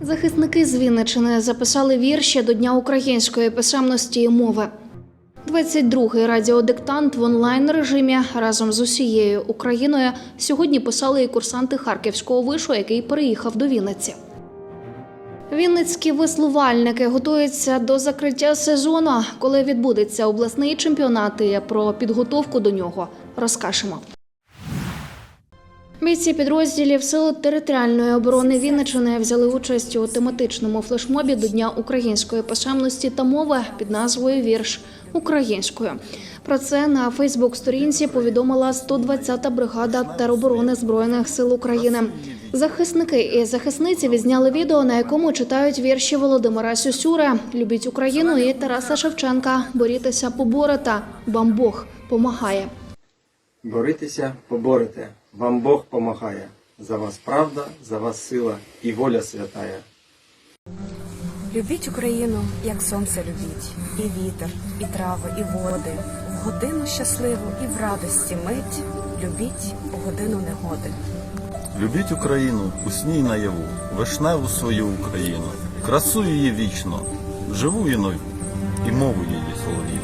Захисники з Вінничини записали вірші до Дня української писемності і мови. 22-й радіодиктант в онлайн режимі разом з усією Україною сьогодні писали і курсанти Харківського вишу, який переїхав до Вінниці. Вінницькі веслувальники готуються до закриття сезону, коли відбудеться обласний чемпіонат. І про підготовку до нього розкажемо. Бійці підрозділів Сил територіальної оборони Вінничини взяли участь у тематичному флешмобі до Дня української писемності та мови під назвою Вірш українською. Про це на Фейсбук-сторінці повідомила 120-та бригада тероборони збройних сил України. Захисники і захисниці відзняли відео, на якому читають вірші Володимира Сюсюра Любіть Україну і Тараса Шевченка Борітеся поборете, вам Бог помагає. Боритеся, поборете, вам Бог помагає. За вас правда, за вас сила і воля святая. Любіть Україну, як сонце любіть, і вітер, і трави, і води, в годину щасливу і в радості мить, любіть у годину негоди. Любіть Україну у сні й наяву, вишневу свою Україну, красу її вічно, живу і нову, і мову її солов'їну.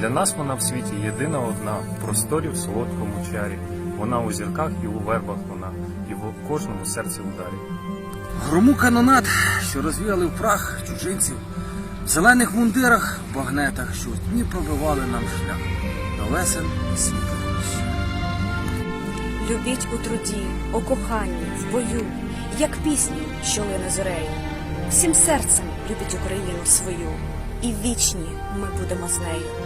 Для нас вона в світі єдина одна, в просторі в солодкому чарі. Вона у зірках і у вербах вона, і в кожному серці ударі. Грому канонат, що розвіяли в прах чужинців, в зелених мундирах, багнетах, що в дні пробивали нам шлях до весен і світлища. Любіть у труді, у коханні, в бою, як пісню, що лине зорею. Всім серцем любіть Україну свою, і вічні ми будемо з нею.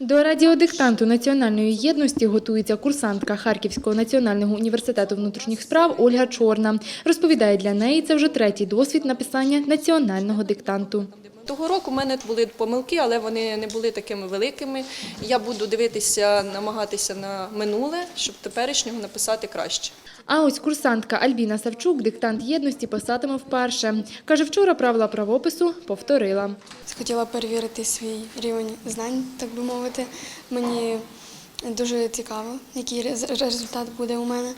До радіодиктанту національної єдності готується курсантка Харківського національного університету внутрішніх справ Ольга Чорна. Розповідає, для неї це вже третій досвід написання національного диктанту. Того року в мене були помилки, але вони не були такими великими. Я буду дивитися, намагатися на минуле, щоб теперішнього написати краще. А ось курсантка Альбіна Савчук диктант єдності писатиме вперше. Каже, вчора правила правопису повторила. Хотіла перевірити свій рівень знань, так би мовити. Мені дуже цікаво, який результат буде у мене.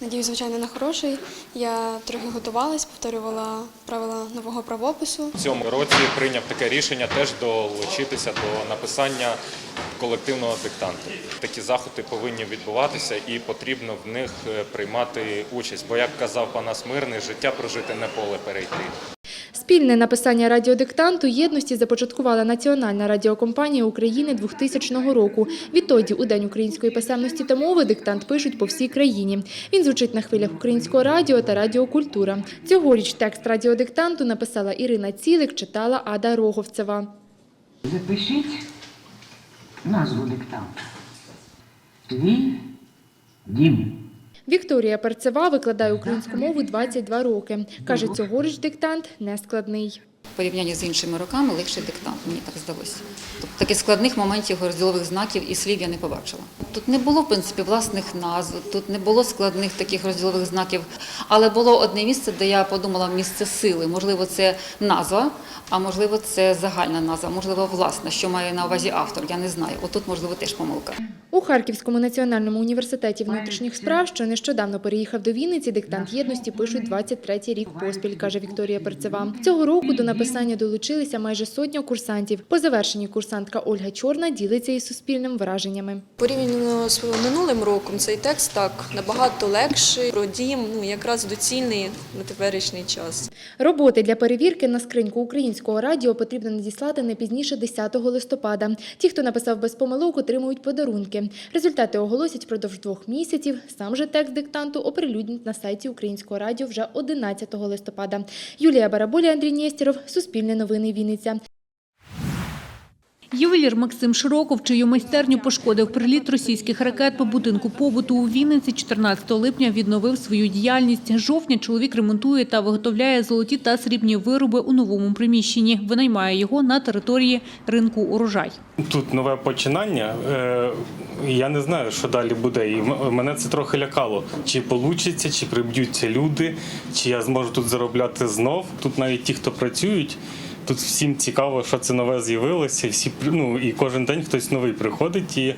Надіюсь, звичайно, на хороший. Я трохи готувалась, повторювала правила нового правопису. В цьому році прийняв таке рішення теж долучитися до написання колективного диктанту. Такі заходи повинні відбуватися і потрібно в них е, приймати участь. Бо, як казав Панас Мирний, життя прожити не поле перейти. Спільне написання радіодиктанту єдності започаткувала Національна радіокомпанія України 2000 року. Відтоді, у День української писемності та мови, диктант пишуть по всій країні. Він звучить на хвилях українського радіо та радіокультура. Цьогоріч текст радіодиктанту написала Ірина Цілик, читала Ада Роговцева. Запишіть назву диктанта. Твій дім. Вікторія Перцева викладає українську мову 22 роки. Каже, цьогоріч диктант нескладний. Порівнянні з іншими роками легший диктант, мені так здалося. Тобто таких складних моментів розділових знаків і слів я не побачила. Тут не було, в принципі, власних назв, тут не було складних таких розділових знаків, але було одне місце, де я подумала місце сили. Можливо, це назва, а можливо, це загальна назва, можливо, власна, що має на увазі автор. Я не знаю. Отут, можливо, теж помилка. У Харківському національному університеті внутрішніх справ, що нещодавно переїхав до Вінниці, диктант єдності пишуть 23-й рік поспіль, каже Вікторія Перцева. Цього року до написання долучилися майже сотня курсантів. По завершенні курсантка Ольга Чорна ділиться із суспільним враженнями. Порівняно з минулим роком цей текст так набагато легший, про дім, ну якраз доцільний на теперішній час. Роботи для перевірки на скриньку українського радіо потрібно надіслати не пізніше 10 листопада. Ті, хто написав без помилок, отримують подарунки. Результати оголосять впродовж двох місяців. Сам же текст диктанту оприлюднять на сайті українського радіо вже 11 листопада. Юлія Бараболя, Андрій Нєстєров, Суспільне новини Вінниця. Ювелір Максим Широков, чию майстерню пошкодив приліт російських ракет по будинку побуту у Вінниці 14 липня відновив свою діяльність. Жовтня чоловік ремонтує та виготовляє золоті та срібні вироби у новому приміщенні. Винаймає його на території ринку урожай. Тут нове починання. е, Я не знаю, що далі буде. І мене це трохи лякало. Чи вийде, чи приб'ються люди, чи я зможу тут заробляти знов. Тут навіть ті, хто працюють. Тут всім цікаво, що це нове з'явилося. Всі ну і кожен день хтось новий приходить і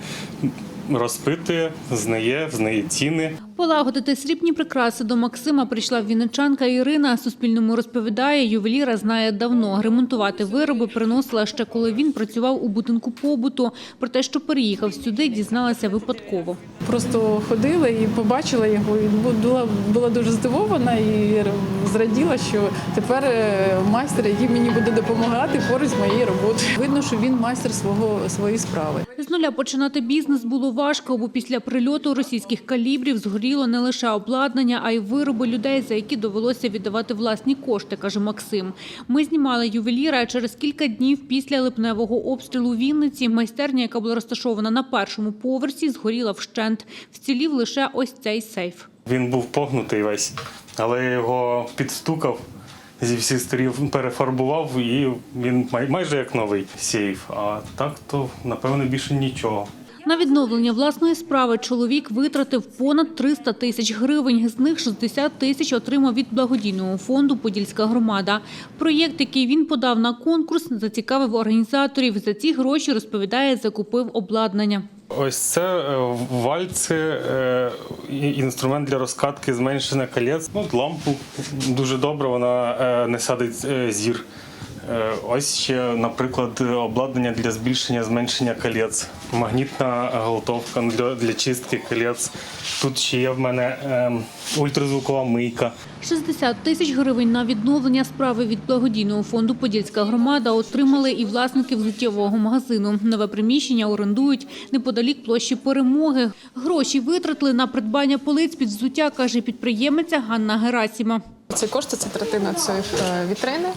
розпитує, знає, знає ціни. Полагодити срібні прикраси до Максима прийшла вінничанка Ірина. Суспільному розповідає, ювеліра знає давно. Ремонтувати вироби приносила ще коли він працював у будинку побуту. Про те, що переїхав сюди, дізналася випадково. Просто ходила і побачила його, і була, була дуже здивована і зраділа, що тепер е, майстер, який мені буде допомагати поруч з моєю роботою. Видно, що він майстер свого своєї справи. З нуля починати бізнес було важко, бо після прильоту російських калібрів згоріло не лише обладнання, а й вироби людей, за які довелося віддавати власні кошти, каже Максим. Ми знімали ювеліра, через кілька днів після липневого обстрілу Вінниці майстерня, яка була розташована на першому поверсі, згоріла вщент. Вцілів лише ось цей сейф. Він був погнутий весь, але я його підстукав зі всіх сторін, перефарбував, і він май- майже як новий сейф. А так то напевно більше нічого. На відновлення власної справи чоловік витратив понад 300 тисяч гривень. З них 60 тисяч отримав від благодійного фонду Подільська громада. Проєкт, який він подав на конкурс, зацікавив організаторів. За ці гроші, розповідає, закупив обладнання. Ось це е, вальці, е, інструмент для розкатки зменшення колець. Ну, лампу дуже добре, вона е, не садить зір. Е, Ось ще, наприклад, обладнання для збільшення зменшення колець, магнітна галтовка для, для чистки колець. Тут ще є в мене е, ультразвукова мийка. 60 тисяч гривень на відновлення справи від благодійного фонду Подільська громада отримали і власники взуттєвого магазину. Нове приміщення орендують неподалік площі перемоги. Гроші витратили на придбання полиць під взуття, каже підприємиця Ганна Герасіма. Ці кошти це третина цієї е, вітрини.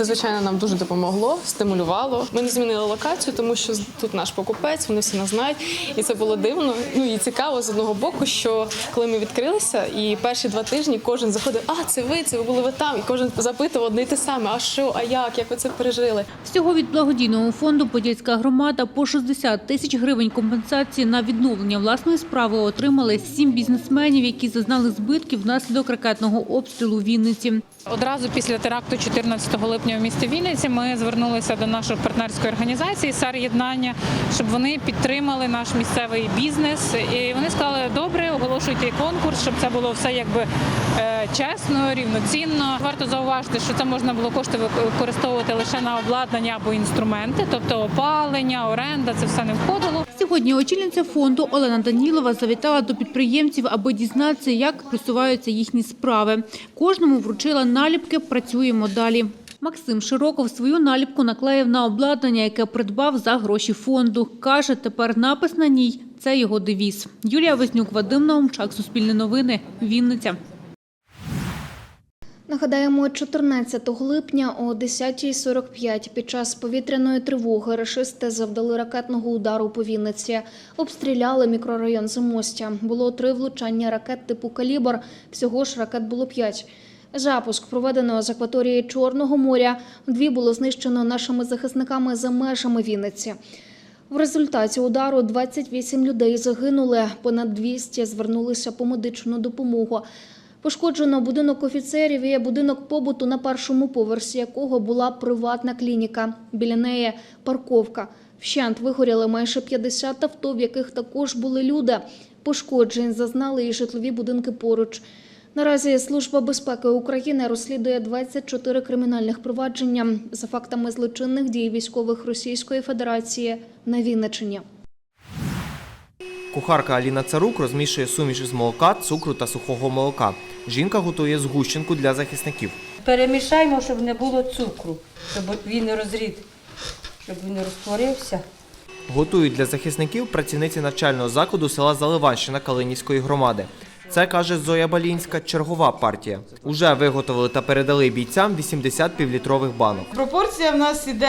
Це, звичайно, нам дуже допомогло, стимулювало. Ми не змінили локацію, тому що тут наш покупець, вони всі нас знають. І це було дивно. Ну і цікаво з одного боку, що коли ми відкрилися, і перші два тижні кожен заходив, а це ви, це ви були ви там. І кожен запитував одне й те саме, а що, а як, як ви це пережили? Всього від благодійного фонду Подільська громада по 60 тисяч гривень компенсації на відновлення власної справи отримали сім бізнесменів, які зазнали збитків внаслідок ракетного обстрілу в Вінниці. Одразу після теракту 14 липня в місті Вінниці ми звернулися до нашої партнерської організації «Сар Єднання, щоб вони підтримали наш місцевий бізнес. І вони сказали, добре, оголошуйте конкурс, щоб це було все якби е, чесно, рівноцінно. Варто зауважити, що це можна було кошти використовувати лише на обладнання або інструменти, тобто опалення, оренда, це все не входило. Сьогодні очільниця фонду Олена Данілова завітала до підприємців, аби дізнатися, як просуваються їхні справи. Кожному вручила наліпки «Працюємо далі». Максим Широков свою наліпку наклеїв на обладнання, яке придбав за гроші фонду. Каже, тепер напис на ній – це його девіз. Юлія Вознюк, Вадим Наумчак, Суспільне новини, Вінниця. Нагадаємо, 14 липня о 10.45 під час повітряної тривоги рашисти завдали ракетного удару по Вінниці. Обстріляли мікрорайон Замостя. Було три влучання ракет типу «Калібр». Всього ж ракет було п'ять. Запуск проведено з акваторії Чорного моря. Дві було знищено нашими захисниками за межами Вінниці. В результаті удару 28 людей загинули, понад 200 звернулися по медичну допомогу. Пошкоджено будинок офіцерів і будинок побуту, на першому поверсі якого була приватна клініка. Біля неї парковка. Вщент вигоріли майже 50 авто, в яких також були люди. Пошкоджень зазнали і житлові будинки поруч. Наразі Служба безпеки України розслідує 24 кримінальних провадження за фактами злочинних дій військових Російської Федерації на Вінниччині. Кухарка Аліна Царук розмішує суміш із молока, цукру та сухого молока. Жінка готує згущенку для захисників. Перемішаємо, щоб не було цукру, щоб він не розрід, щоб він не розтворився. Готують для захисників працівниці навчального закладу села Заливанщина Калинівської громади. Це каже Зоя Балінська, чергова партія. Уже виготовили та передали бійцям 80 півлітрових банок. Пропорція в нас іде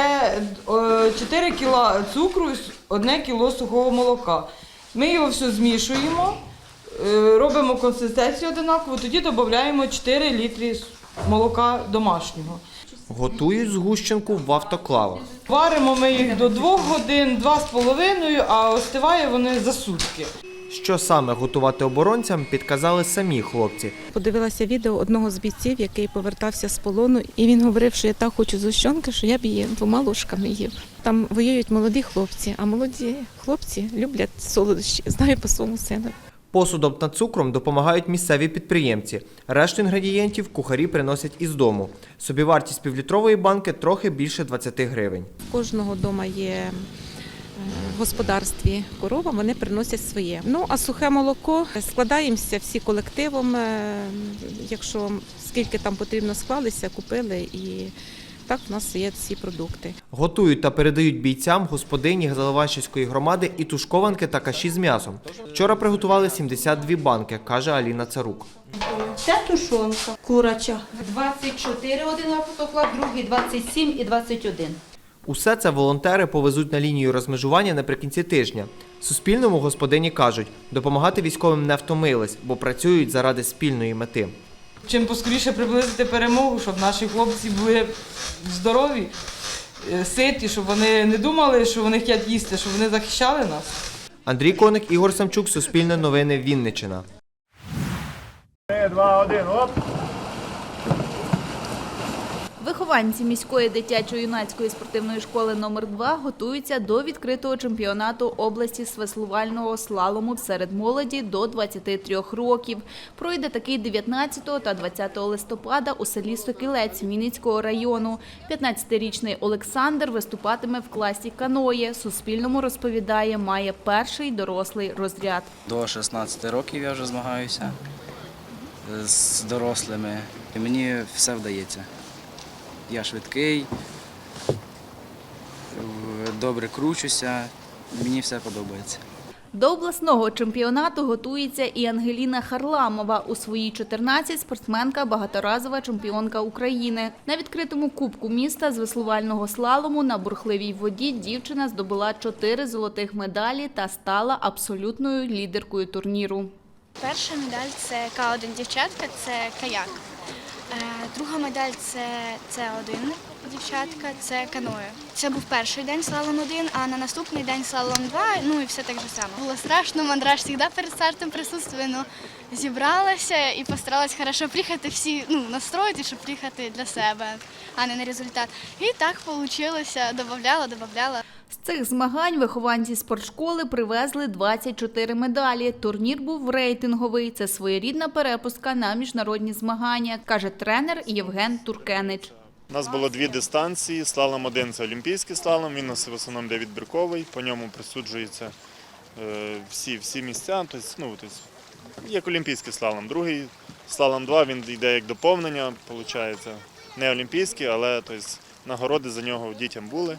е, 4 кг цукру і 1 кг сухого молока. Ми його все змішуємо, е, робимо консистенцію одинакову, тоді додаємо 4 літри молока домашнього. Готують згущенку в автоклавах. Варимо ми їх до 2 годин, 2,5, а остиває вони за сутки. Що саме готувати оборонцям, підказали самі хлопці. Подивилася відео одного з бійців, який повертався з полону, і він говорив, що я так хочу зущенки, що я б її двома ложками їв. Там воюють молоді хлопці, а молоді хлопці люблять солодощі. Знаю по своєму сину. Посудом та цукром допомагають місцеві підприємці. Решту інгредієнтів кухарі приносять із дому. Собівартість півлітрової банки трохи більше 20 гривень. В кожного вдома є господарстві корова, вони приносять своє. Ну а сухе молоко складаємося всі колективом. е, Якщо скільки там потрібно склалися, купили і так в нас є ці продукти. Готують та передають бійцям господині Заливанщицької громади і тушкованки та каші з м'ясом. Вчора приготували 72 банки, каже Аліна Царук. Це тушонка курача. 24 один автоклад, другий 27 і 21. Усе це волонтери повезуть на лінію розмежування наприкінці тижня. Суспільному господині кажуть, допомагати військовим не втомились, бо працюють заради спільної мети. Чим поскоріше приблизити перемогу, щоб наші хлопці були здорові, е, ситі, щоб вони не думали, що вони хочуть їсти, щоб вони захищали нас. Андрій Коник, Ігор Самчук, Суспільне новини, Вінниччина. Вихованці міської дитячо-юнацької спортивної школи номер 2 готуються до відкритого чемпіонату області з веслувального слалому серед молоді до 23 років. Пройде такий 19 та 20 листопада у селі Сокілець Вінницького району. 15-річний Олександр виступатиме в класі каноє. Суспільному розповідає, має перший дорослий розряд. До 16 років я вже змагаюся з дорослими, і мені все вдається. Я швидкий, добре кручуся, мені все подобається. До обласного чемпіонату готується і Ангеліна Харламова. У свої 14 спортсменка багаторазова чемпіонка України. На відкритому кубку міста з веслувального слалому на бурхливій воді дівчина здобула 4 золотих медалі та стала абсолютною лідеркою турніру. Перша медаль це К1 дівчатка, це каяк. Е, Друга медаль це С1 дівчатка, це каное. Це був перший день слалом 1, а на наступний день слалом 2, ну і все так же само. Було страшно, мандраж завжди перед стартом присутствує, ну зібралася і постаралась хорошо приїхати всі, ну, настроїти, щоб приїхати для себе, а не на результат. І так вийшло, додавала, додавала. З цих змагань вихованці спортшколи привезли 24 медалі. Турнір був рейтинговий. Це своєрідна перепустка на міжнародні змагання, каже тренер Євген Туркенич. У нас було дві дистанції. Слалом один це олімпійський слалом, він у нас в основному де відбірковий, по ньому присуджуються е, всі, всі місця. Тобто, ну, тобто, як олімпійський слалом. Другий слалом 2 він йде як доповнення, виходить, не олімпійський, але тобто, нагороди за нього дітям були.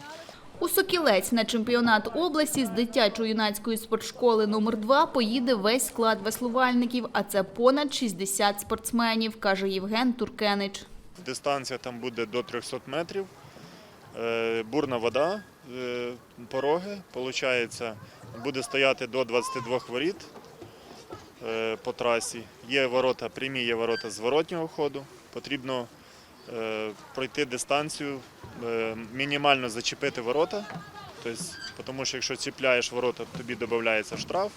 У Сокілець на чемпіонат області з дитячо-юнацької спортшколи номер 2 поїде весь склад веслувальників, а це понад 60 спортсменів, каже Євген Туркенич. Дистанція там буде до 300 метрів. Е, Бурна вода, е, пороги, виходить, буде стояти до 22 воріт е, по трасі. Є ворота прямі, є ворота зворотнього ходу. Потрібно пройти дистанцію, мінімально зачепити ворота, тобто, тому що якщо чіпляєш ворота, тобі додається штраф.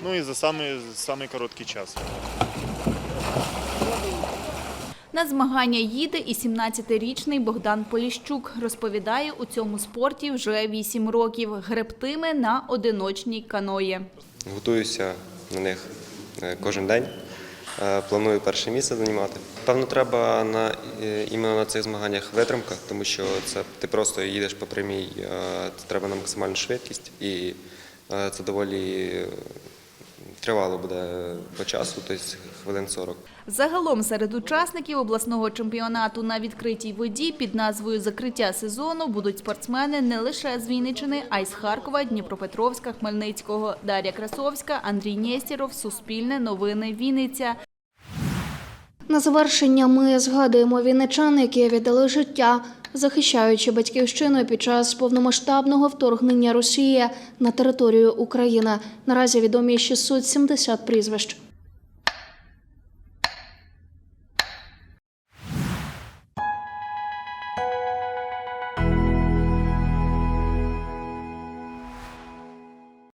Ну і за самий, самий короткий час. На змагання їде і 17-річний Богдан Поліщук. Розповідає, у цьому спорті вже 8 років. Гребтиме на одиночній каної. Готуюся на них е, кожен день. Е, Планую перше місце займати. Певно, треба на е, іменно на цих змаганнях витримка, тому що це ти просто їдеш по прямій, це треба на максимальну швидкість, і це доволі тривало буде по часу, тобто хвилин 40. Загалом серед учасників обласного чемпіонату на відкритій воді під назвою Закриття сезону будуть спортсмени не лише з Вінниччини, а й з Харкова, Дніпропетровська, Хмельницького. Дар'я Красовська, Андрій Нєстєров, Суспільне новини, Вінниця. На завершення ми згадуємо вінничан, які віддали життя, захищаючи батьківщину під час повномасштабного вторгнення Росії на територію України. Наразі відомі 670 прізвищ.